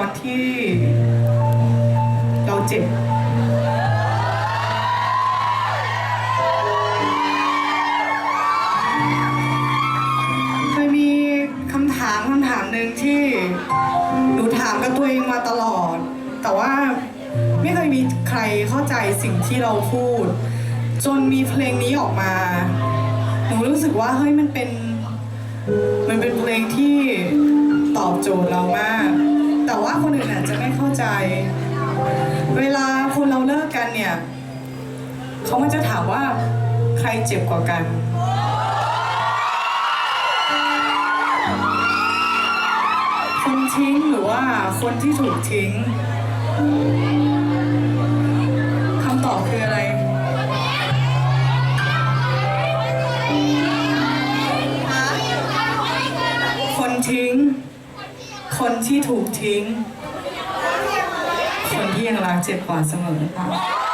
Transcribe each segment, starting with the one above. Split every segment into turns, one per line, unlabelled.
ตอนที่เราเจ็บเคยมีคำถามคำถามหนึ่งที่หนูถามกับตัวเองมาตลอด แต่ว่าไม่เคยมีใครเข้าใจสิ่งที่เราพูด จนมีเพลงนี้ออกมา หนูรู้สึกว่าเฮ้ยมันเป็น มันเป็นเพลงที่ตอบโจทย์เรามาก ว่าคนอื่นอาจจะไม่เข้าใจ เวลาคนเราเลิกกันเนี่ยเขามันจะถามว่าใครเจ็บกว่ากัน คนทิ้งหรือว่าคนที่ถูกทิ้ง ที่ถูกทิ้ง คนที่ยังรักเจ็บก่อนเสมอค่ะ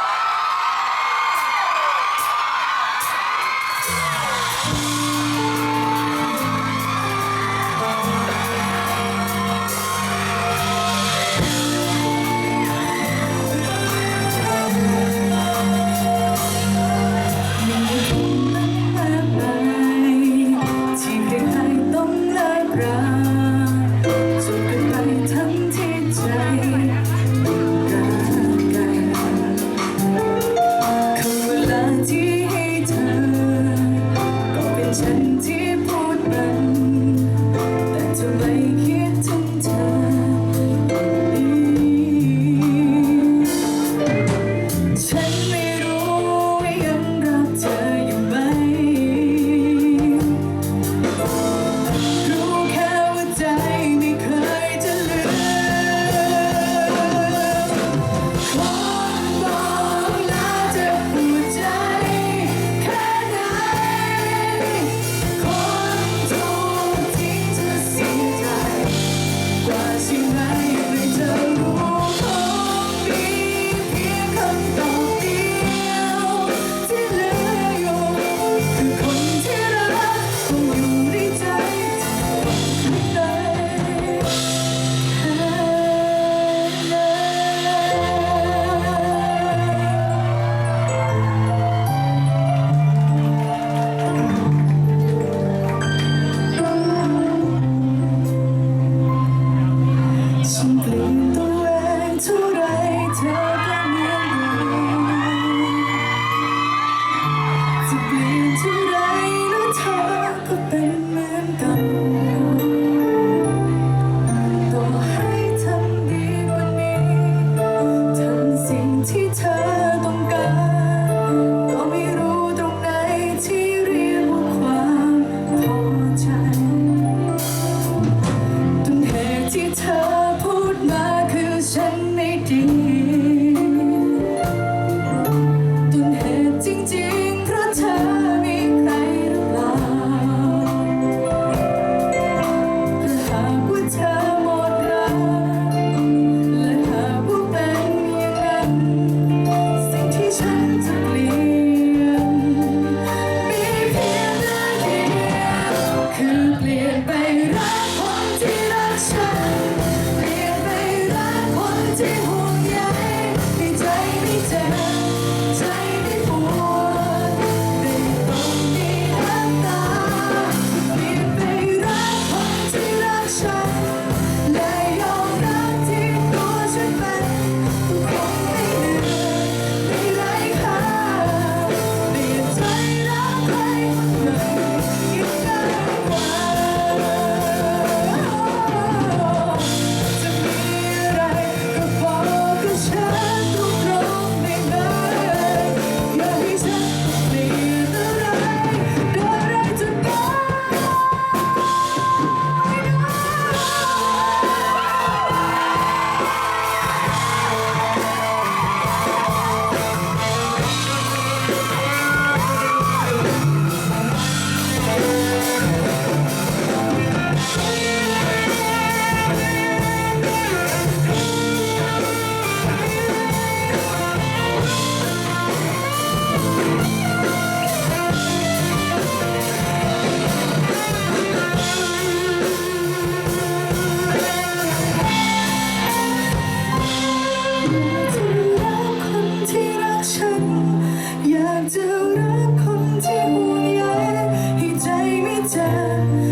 再见。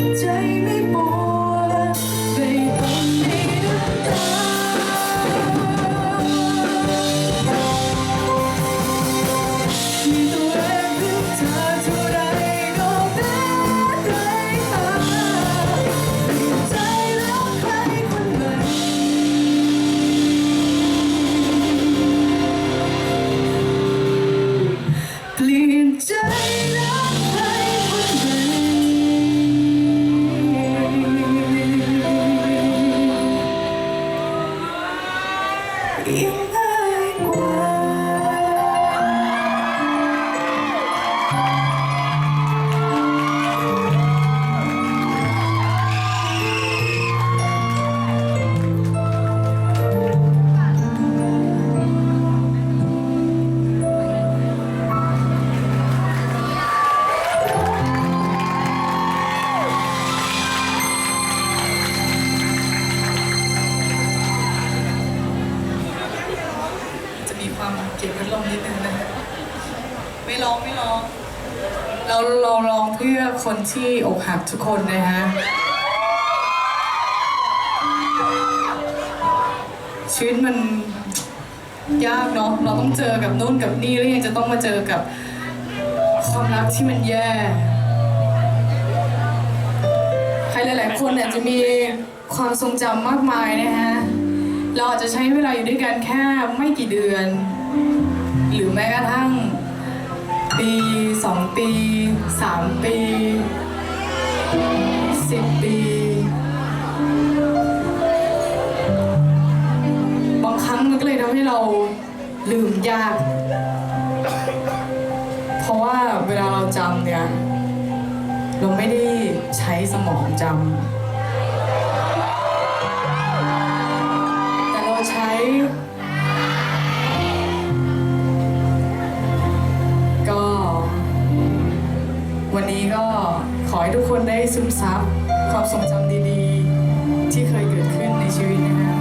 เราเราร้องเพื่อคนที่อกหักทุกคนนะฮะ ชีวิตมันยากเนาะ เราต้องเจอกับนู่นกับนี่ แล้วยังจะต้องมาเจอกับความรักที่มันแย่ ใครหลาย ๆ คนเนี่ยจะมีความทรงจำมากมายนะฮะ เราอาจจะใช้เวลาอยู่ด้วยกันแค่ไม่กี่เดือน หรือแม้กระทั่ง ปีสองปีสามปีสิบปี บางครั้งมันก็เลยทำให้เราลืมยาก เพราะว่าเวลาเราจำเนี่ย เราไม่ได้ใช้สมองจำแต่เราใช้ วันนี้ก็ขอให้ทุกคนได้ซึมซับความทรงจำดีๆ ที่เคยเกิดขึ้นในชีวิตนะฮะ